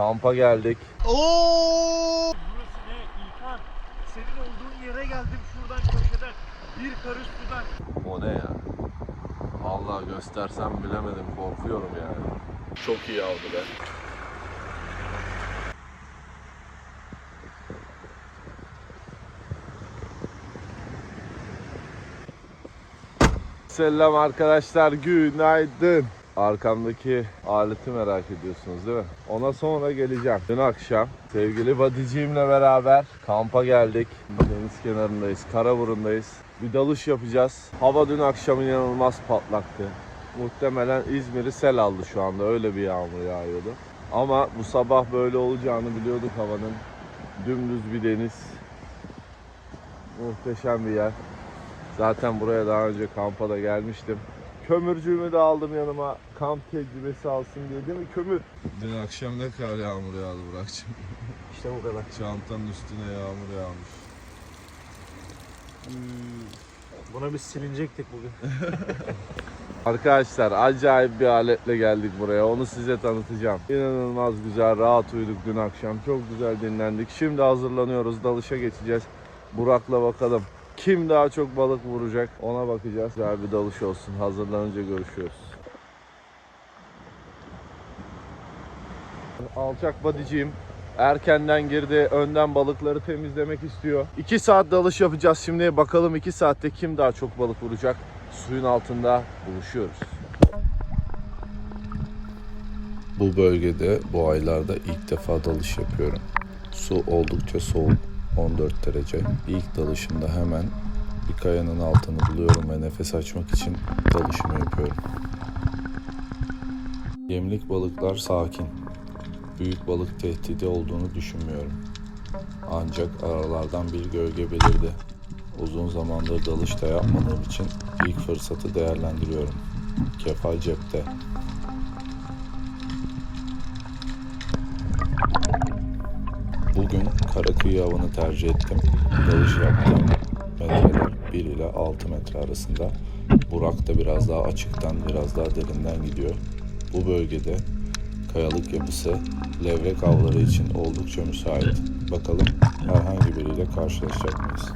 Kampa geldik. Burası ne İlkan? Senin olduğun yere geldim şuradan köşeden. Bir karış sudan. O ne ya? Allah göstersem bilemedim korkuyorum yani. Çok iyi aldı be. Selam arkadaşlar günaydın. Arkamdaki aleti merak ediyorsunuz değil mi? Ona sonra geleceğim. Dün akşam sevgili badiciğimle beraber kampa geldik. Deniz kenarındayız, Karaburun'dayız. Bir dalış yapacağız. Hava dün akşam inanılmaz patlaktı. Muhtemelen İzmir'i sel aldı şu anda. Öyle bir yağmur yağıyordu. Ama bu sabah böyle olacağını biliyorduk havanın. Dümdüz bir deniz. Muhteşem bir yer. Zaten buraya daha önce kampa da gelmiştim. Kömürcüğümü de aldım yanıma. Kamp tecrübesi alsın diye değil mi kömür? Dün akşam ne kadar yağmur yağdı Burak'cığım. İşte bu kadar. Çantanın üstüne yağmur yağmış. Buna biz silinecektik bugün. Arkadaşlar acayip bir aletle geldik buraya. Onu size tanıtacağım. İnanılmaz güzel, rahat uyuduk dün akşam. Çok güzel dinlendik. Şimdi hazırlanıyoruz. Dalışa geçeceğiz. Burak'la bakalım. Kim daha çok balık vuracak ona bakacağız. Güzel bir dalış olsun. Hazırlanınca görüşüyoruz. Alçak badiciğim erkenden girdi. Önden balıkları temizlemek istiyor. 2 saat dalış yapacağız şimdi. Bakalım 2 saatte kim daha çok balık vuracak. Suyun altında buluşuyoruz. Bu bölgede bu aylarda ilk defa dalış yapıyorum. Su oldukça soğuk, 14 derece. İlk dalışımda hemen bir kayanın altını buluyorum ve nefes açmak için dalışımı yapıyorum. Yemlik balıklar sakin. Büyük balık tehdidi olduğunu düşünmüyorum. Ancak aralardan bir gölge belirdi. Uzun zamandır dalışta yapmadığım için ilk fırsatı değerlendiriyorum. Kefal cepte. Bugün Karakıyı avını tercih ettim. Dalış yaptığım metreler 1 ile 6 metre arasında. Burak da biraz daha açıktan, biraz daha derinden gidiyor. Bu bölgede kayalık yapısı levrek avları için oldukça müsait. Bakalım herhangi biriyle karşılaşacak mıyız?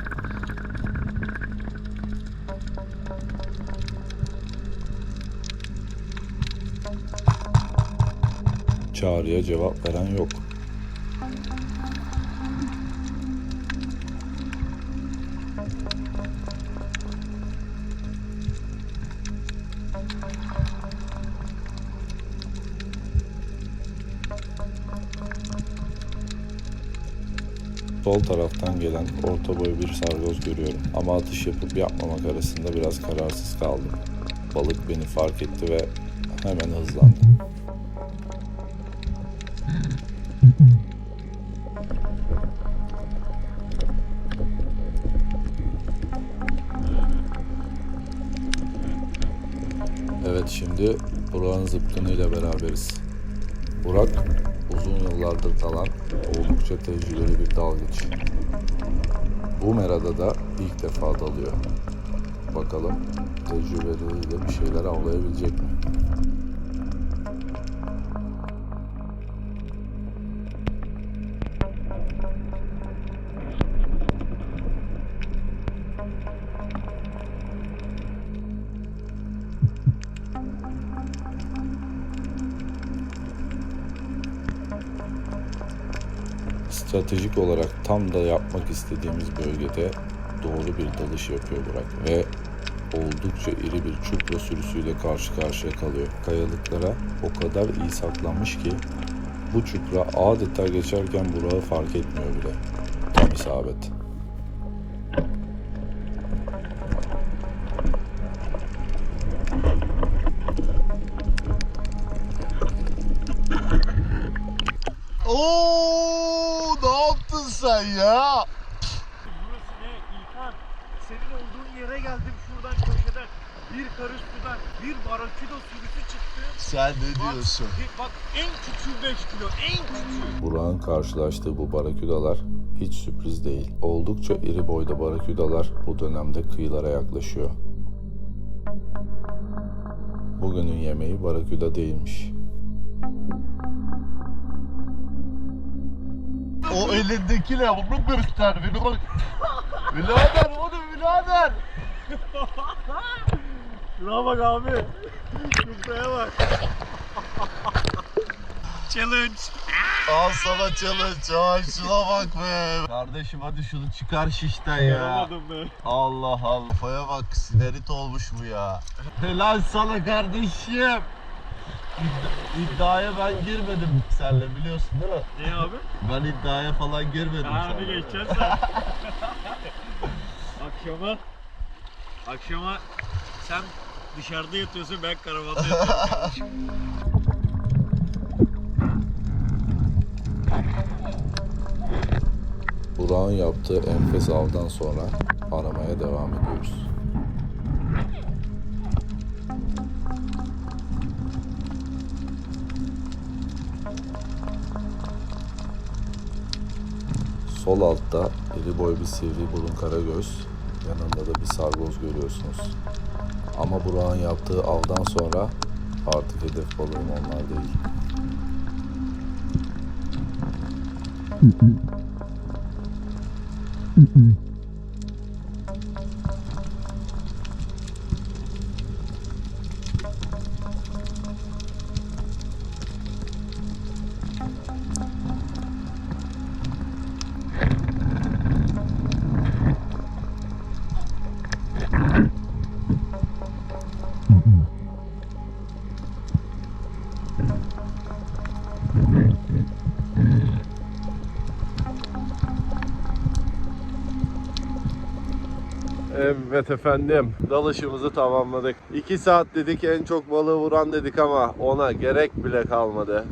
Çağrıya cevap veren yok. Sol taraftan gelen orta boy bir sargoz görüyorum ama atış yapıp yapmamak arasında biraz kararsız kaldım. Balık beni fark etti ve hemen hızlandı. Evet şimdi Burak'ın zıpkınıyla beraberiz. Burak uzun yıllardır dalan oldukça tecrübeli bir dalgıç. Bu merada da ilk defa dalıyor. Bakalım tecrübeleriyle bir şeyler avlayabilecek mi? Stratejik olarak tam da yapmak istediğimiz bölgede doğru bir dalış yapıyor Burak ve oldukça iri bir çupra sürüsüyle karşı karşıya kalıyor. Kayalıklara o kadar iyi saklanmış ki bu çupra adeta geçerken Burak'ı fark etmiyor bile. Tam isabet. Yaptın sen ya? Burası ne İlkan? Senin olduğun yere geldim şuradan köşeden. Bir karış sudan. Bir barakido sürüsü çıktı. Sen ne Bak, diyorsun? Bak en küçüğü 5 kilo. En küçüğü. Burak'ın karşılaştığı bu baraküdalar hiç sürpriz değil. Oldukça iri boyda baraküdalar bu dönemde kıyılara yaklaşıyor. Bugünün yemeği baraküda değilmiş. O elindeki ne? Bunu göster. Beni bak. Birader o ne birader? Şuna bak abi. Şuraya bak. Challenge. Al sana challenge. Ay şuna bak be. Kardeşim hadi şunu çıkar şişten ya. Yapamadım be. Allah Allah. Kafaya bak sinerit olmuş bu ya. Helal sana kardeşim. İddia- İddiaya ben girmedim senle biliyorsun değil mi? Ne abi? Ben iddiaya falan girmedim Ha hadi seninle. geçeceğiz sen. akşama akşama sen dışarıda yatıyorsun ben karavanda yatıyorum. Burak'ın yaptığı enfes avdan sonra aramaya devam ediyoruz. Sol altta iri boy bir sivri burun karagöz, yanında da bir sargoz görüyorsunuz. Ama Burak'ın yaptığı avdan sonra artık hedef balığım onlar değil. Evet efendim dalışımızı tamamladık. 2 saat dedik en çok balığı vuran dedik ama ona gerek bile kalmadı.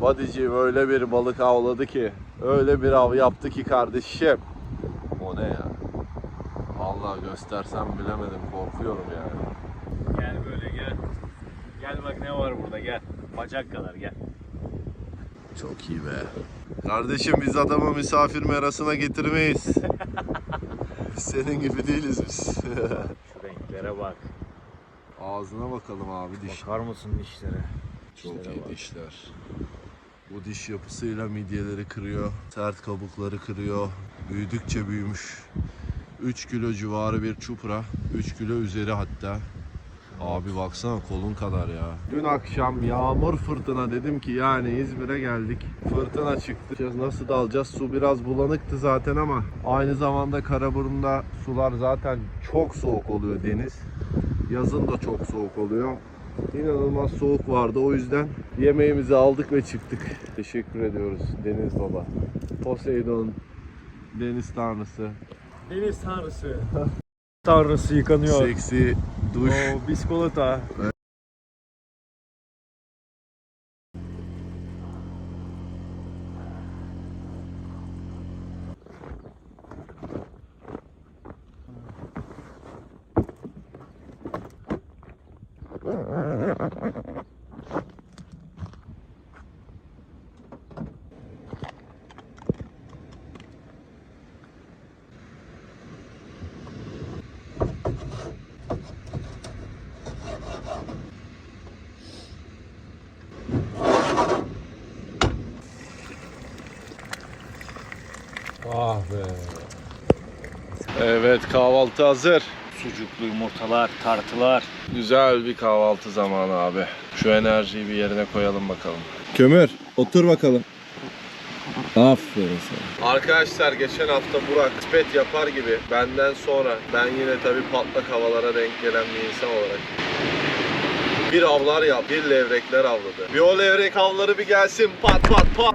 Badiciğim öyle bir balık avladı ki öyle bir av yaptı ki kardeşim. O ne ya? Allah göstersem bilemedim korkuyorum yani. Gel böyle gel. Gel bak ne var burada gel. Bacak kadar gel. Çok iyi be. Kardeşim biz adamı misafir merasına getirmeyiz. Senin gibi değiliz biz. Şu renklere bak. Ağzına bakalım abi diş. Bakar mısın dişlere? Çok Dişlere iyi bak. dişler. Bu diş yapısıyla midyeleri kırıyor, sert kabukları kırıyor. Büyüdükçe büyümüş. 3 kilo civarı bir çupra, 3 kilo üzeri hatta. Abi baksana kolun kadar ya. Dün akşam yağmur fırtına dedim ki yani İzmir'e geldik. Fırtına çıktı. Nasıl dalacağız? Su biraz bulanıktı zaten ama aynı zamanda Karaburun'da sular zaten çok soğuk oluyor deniz. Yazın da çok soğuk oluyor. İnanılmaz soğuk vardı. O yüzden yemeğimizi aldık ve çıktık. Teşekkür ediyoruz Deniz Baba. Poseidon, Deniz Tanrısı, Deniz tanrısı. tanrısı yıkanıyor. seksi duş. Oo, biskolata. Ah be. Evet kahvaltı hazır. Sucuklu yumurtalar, tartılar. Güzel bir kahvaltı zamanı abi. Şu enerjiyi bir yerine koyalım bakalım. Kömür, otur bakalım. Aferin sana. Arkadaşlar geçen hafta Burak spet yapar gibi benden sonra ben yine tabi patlak havalara denk gelen bir insan olarak bir avlar yap, bir levrekler avladı. Bir o levrek avları bir gelsin pat pat pat.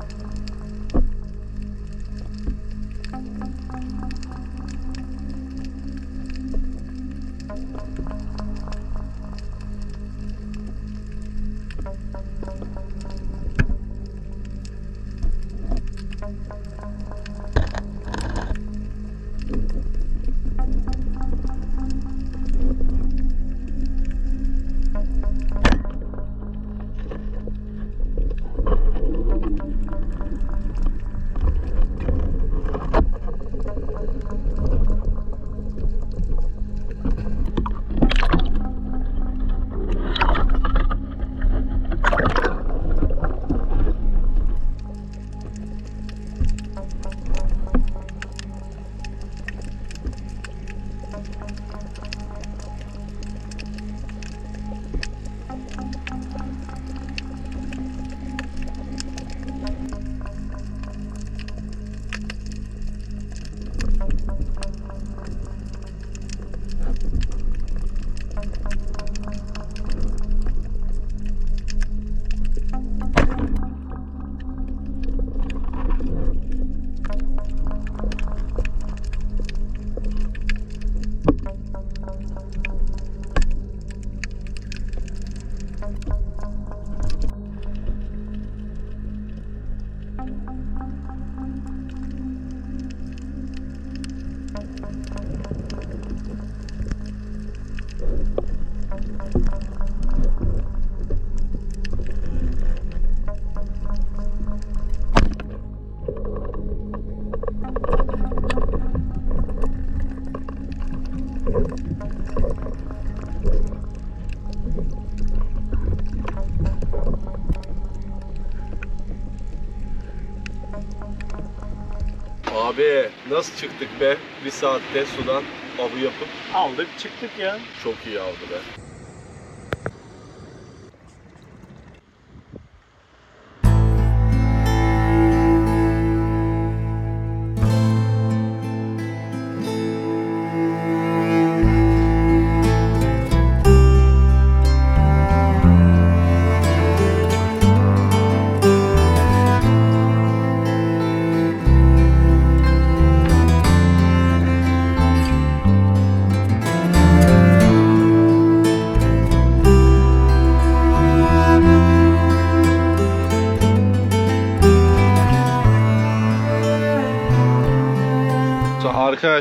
nasıl çıktık be? Bir saatte sudan avı yapıp Aldık çıktık ya. çok iyi aldı be.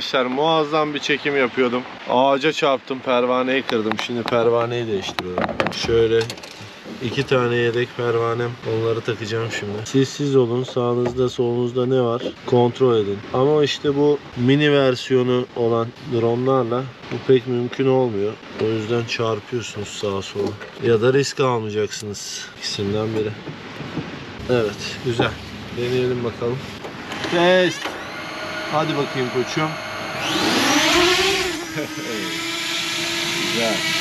Arkadaşlar muazzam bir çekim yapıyordum. Ağaca çarptım, pervaneyi kırdım. Şimdi pervaneyi değiştiriyorum. Şöyle iki tane yedek pervanem. Onları takacağım şimdi. Siz siz olun. Sağınızda solunuzda ne var? Kontrol edin. Ama işte bu mini versiyonu olan dronlarla bu pek mümkün olmuyor. O yüzden çarpıyorsunuz sağa sola. Ya da risk almayacaksınız. İkisinden biri. Evet, güzel. Deneyelim bakalım. Test. Hadi bakayım koçum. Güzel. Nasıl?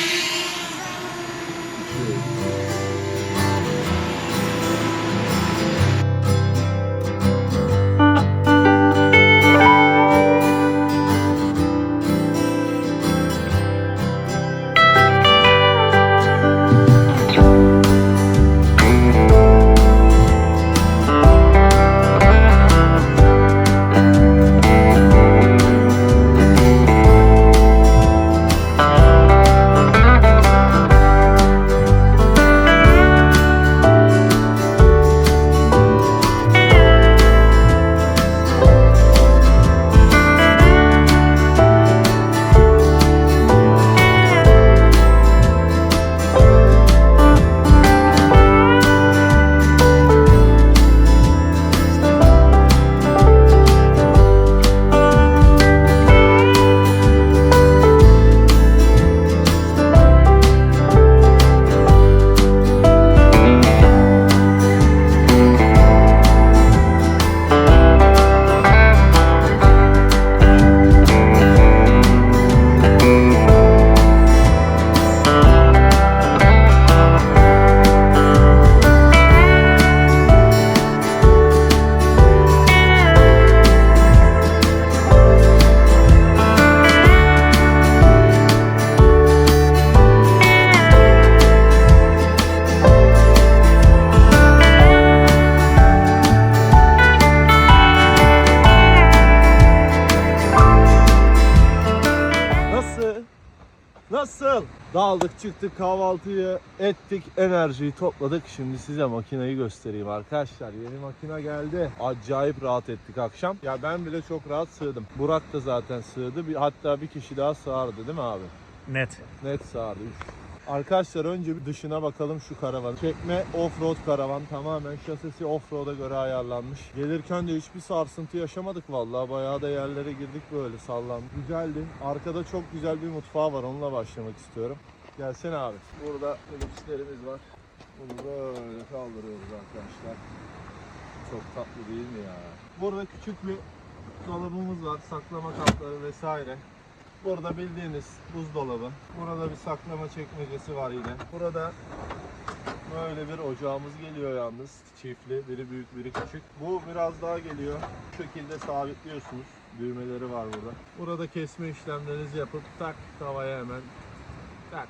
Daldık çıktık kahvaltıyı ettik enerjiyi topladık. Şimdi size makineyi göstereyim arkadaşlar. Yeni makine geldi. Acayip rahat ettik akşam. Ya ben bile çok rahat sığdım. Burak da zaten sığdı. Bir, hatta bir kişi daha sığardı değil mi abi? Net. Net sığardı. Arkadaşlar önce bir dışına bakalım şu karavan. Çekme offroad karavan tamamen şasisi offroad'a göre ayarlanmış. Gelirken de hiçbir sarsıntı yaşamadık vallahi. Bayağı da yerlere girdik böyle sallandı. Güzeldi. Arkada çok güzel bir mutfağı var. Onunla başlamak istiyorum. Gelsene abi. Burada lükslerimiz var. Bunu böyle kaldırıyoruz arkadaşlar. Çok tatlı değil mi ya? Burada küçük bir dolabımız var. Saklama kapları vesaire. Burada bildiğiniz buzdolabı. Burada bir saklama çekmecesi var yine. Burada böyle bir ocağımız geliyor yalnız. Çiftli. Biri büyük biri küçük. Bu biraz daha geliyor. Bu şekilde sabitliyorsunuz. Düğmeleri var burada. Burada kesme işlemlerinizi yapıp tak tavaya hemen tak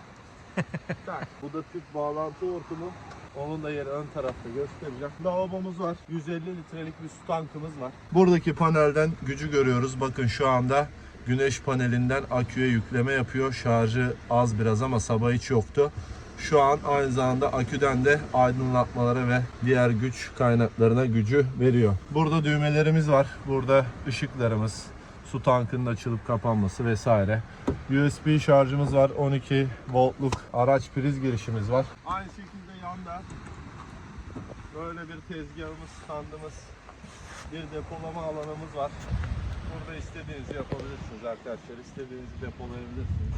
Bu da tüp bağlantı hortumu. Onun da yeri ön tarafta göstereceğim. Lavabomuz var. 150 litrelik bir su tankımız var. Buradaki panelden gücü görüyoruz. Bakın şu anda güneş panelinden aküye yükleme yapıyor. Şarjı az biraz ama sabah hiç yoktu. Şu an aynı zamanda aküden de aydınlatmalara ve diğer güç kaynaklarına gücü veriyor. Burada düğmelerimiz var. Burada ışıklarımız, su tankının açılıp kapanması vesaire. USB şarjımız var. 12 voltluk araç priz girişimiz var. Aynı şekilde yanda böyle bir tezgahımız, standımız, bir depolama alanımız var. Burada istediğinizi yapabilirsiniz arkadaşlar. İstediğinizi depolayabilirsiniz.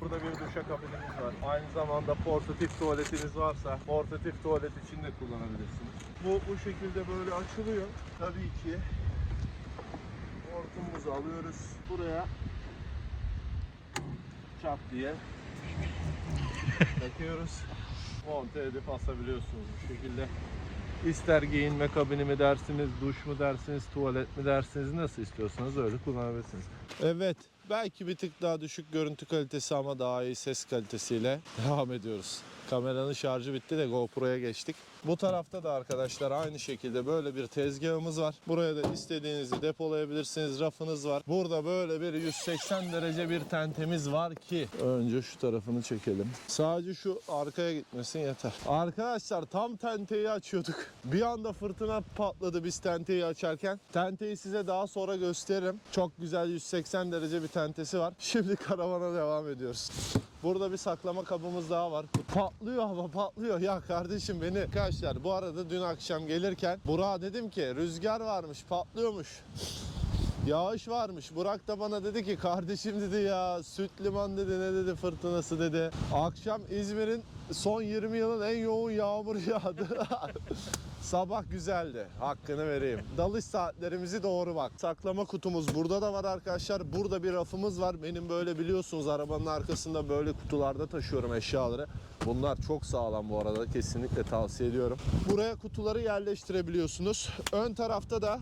Burada bir duşakabinimiz var. Aynı zamanda portatif tuvaletiniz varsa portatif tuvalet için de kullanabilirsiniz. Bu bu şekilde böyle açılıyor. Tabii ki hortumumuzu alıyoruz. Buraya çap diye takıyoruz. Monte edip asabiliyorsunuz bu şekilde. İster giyinme kabini mi dersiniz, duş mu dersiniz, tuvalet mi dersiniz nasıl istiyorsanız öyle kullanabilirsiniz. Evet, belki bir tık daha düşük görüntü kalitesi ama daha iyi ses kalitesiyle devam ediyoruz. Kameranın şarjı bitti de GoPro'ya geçtik. Bu tarafta da arkadaşlar aynı şekilde böyle bir tezgahımız var. Buraya da istediğinizi depolayabilirsiniz. Rafınız var. Burada böyle bir 180 derece bir tentemiz var ki. Önce şu tarafını çekelim. Sadece şu arkaya gitmesin yeter. Arkadaşlar tam tenteyi açıyorduk. Bir anda fırtına patladı biz tenteyi açarken. Tenteyi size daha sonra gösteririm. Çok güzel 180 derece bir tentesi var. Şimdi karavana devam ediyoruz. Burada bir saklama kabımız daha var. Patlıyor hava patlıyor. Ya kardeşim beni arkadaşlar bu arada dün akşam gelirken Burak'a dedim ki rüzgar varmış patlıyormuş. Yağış varmış. Burak da bana dedi ki kardeşim dedi ya süt liman dedi ne dedi fırtınası dedi. Akşam İzmir'in son 20 yılın en yoğun yağmur yağdı. Sabah güzeldi. Hakkını vereyim. Dalış saatlerimizi doğru bak. Saklama kutumuz burada da var arkadaşlar. Burada bir rafımız var. Benim böyle biliyorsunuz arabanın arkasında böyle kutularda taşıyorum eşyaları. Bunlar çok sağlam bu arada. Kesinlikle tavsiye ediyorum. Buraya kutuları yerleştirebiliyorsunuz. Ön tarafta da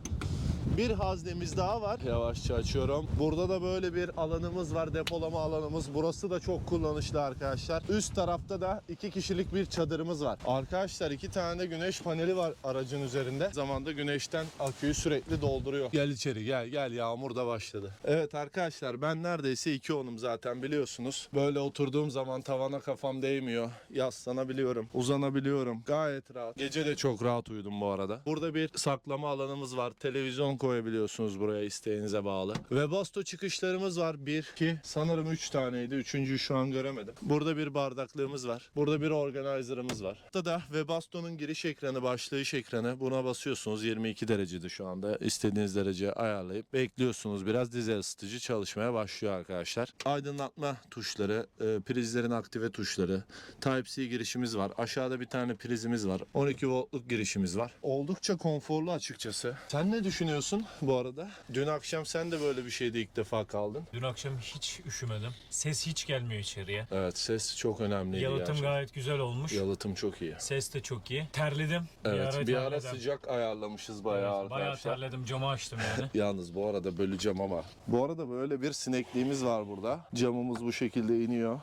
bir haznemiz daha var. Yavaşça açıyorum. Burada da böyle bir alanımız var. Depolama alanımız. Burası da çok kullanışlı arkadaşlar. Üst tarafta da iki kişilik bir çadırımız var. Arkadaşlar iki tane de güneş paneli var aracın üzerinde. Zamanda güneşten aküyü sürekli dolduruyor. Gel içeri gel gel yağmur da başladı. Evet arkadaşlar ben neredeyse iki onum zaten biliyorsunuz. Böyle oturduğum zaman tavana kafam değmiyor. Yaslanabiliyorum. Uzanabiliyorum. Gayet rahat. Gece de çok rahat uyudum bu arada. Burada bir saklama alanımız var. Televizyon koyabiliyorsunuz buraya isteğinize bağlı. Webasto çıkışlarımız var. Bir, iki, sanırım üç taneydi. Üçüncüyü şu an göremedim. Burada bir bardaklığımız var. Burada bir organizer'ımız var. Burada da Webasto'nun giriş ekranı, başlayış ekranı. Buna basıyorsunuz. 22 derecede şu anda. İstediğiniz derece ayarlayıp bekliyorsunuz. Biraz dizel ısıtıcı çalışmaya başlıyor arkadaşlar. Aydınlatma tuşları, e, prizlerin aktive tuşları, Type-C girişimiz var. Aşağıda bir tane prizimiz var. 12 voltluk girişimiz var. Oldukça konforlu açıkçası. Sen ne düşünüyorsun bu arada? Dün akşam sen de böyle bir şeyde ilk defa kaldın. Dün akşam hiç üşümedim. Ses hiç gelmiyor içeriye. Evet ses çok önemliydi Yalıtım gerçekten. gayet güzel olmuş. Yalıtım çok iyi. Ses de çok iyi. Terledim. Evet bir ara, terledim. sıcak ayarlamışız bayağı Evet, bayağı arkadaşlar. terledim. Camı açtım yani. Yalnız bu arada böleceğim ama. Bu arada böyle bir sinekliğimiz var burada. Camımız bu şekilde iniyor.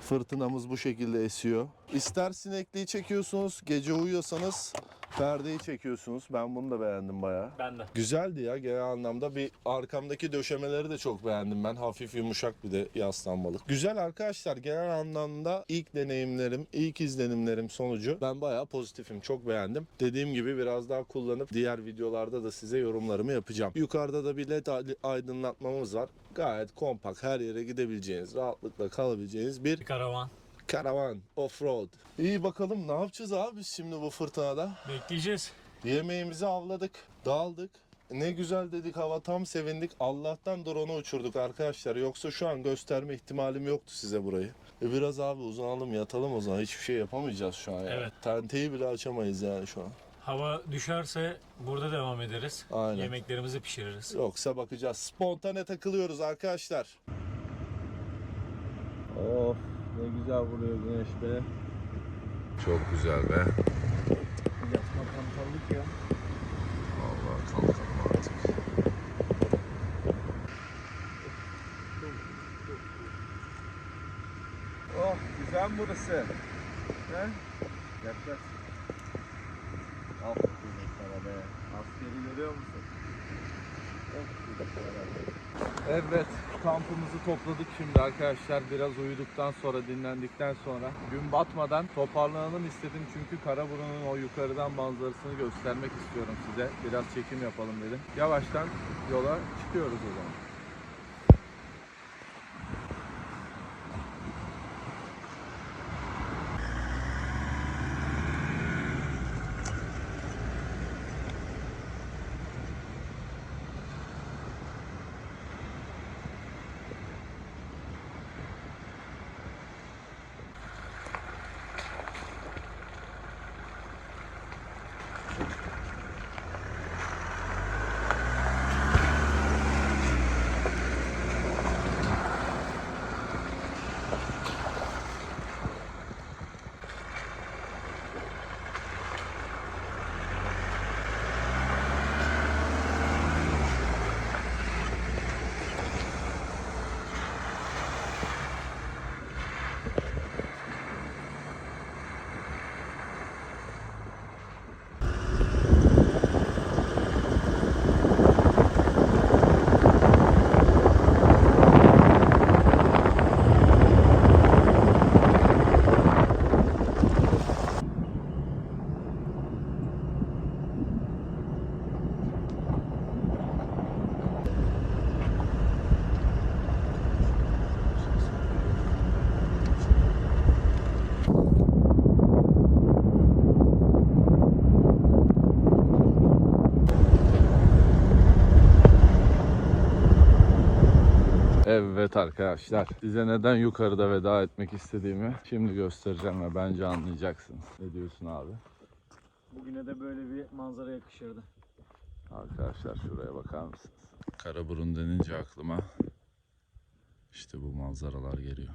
Fırtınamız bu şekilde esiyor. İster sinekliği çekiyorsunuz, gece uyuyorsanız perdeyi çekiyorsunuz. Ben bunu da beğendim bayağı. ben de. Güzeldi ya genel anlamda. Bir arkamdaki döşemeleri de çok beğendim ben. Hafif yumuşak bir de yaslanmalık. Güzel arkadaşlar genel anlamda ilk deneyimlerim, ilk izlenimlerim sonucu ben bayağı pozitifim. Çok beğendim. Dediğim gibi biraz daha kullanıp diğer videolarda da size yorumlarımı yapacağım. Yukarıda da bir led aydınlatmamız var. Gayet kompakt her yere gidebileceğiniz, rahatlıkla kalabileceğiniz bir Bir karavan. Karavan, offroad. İyi bakalım ne yapacağız abi biz şimdi bu fırtınada? Bekleyeceğiz. Yemeğimizi avladık, dağıldık. Ne güzel dedik hava tam sevindik. Allah'tan drone'u uçurduk arkadaşlar. Yoksa şu an gösterme ihtimalim yoktu size burayı. E biraz abi uzanalım yatalım o zaman. Hiçbir şey yapamayacağız şu an ya. Evet. Tenteyi bile açamayız yani şu an. Hava düşerse burada devam ederiz. Aynen. Yemeklerimizi pişiririz. Yoksa bakacağız. Spontane takılıyoruz arkadaşlar. Of ne güzel vuruyor güneş be. Çok güzel be. Yatma pantallık ya. Vallahi kalkalım artık. Oh güzel burası. He? Yaklaş. Aferin sana be. Askeri görüyor musun? Evet, kampımızı topladık şimdi arkadaşlar. Biraz uyuduktan sonra, dinlendikten sonra. Gün batmadan toparlanalım istedim çünkü Karaburun'un o yukarıdan manzarasını göstermek istiyorum size. Biraz çekim yapalım dedim. Yavaştan yola çıkıyoruz o zaman. Evet arkadaşlar size neden yukarıda veda etmek istediğimi şimdi göstereceğim ve bence anlayacaksınız. Ne diyorsun abi? Bugüne de böyle bir manzara yakışırdı. Arkadaşlar şuraya bakar mısınız? Karaburun denince aklıma işte bu manzaralar geliyor.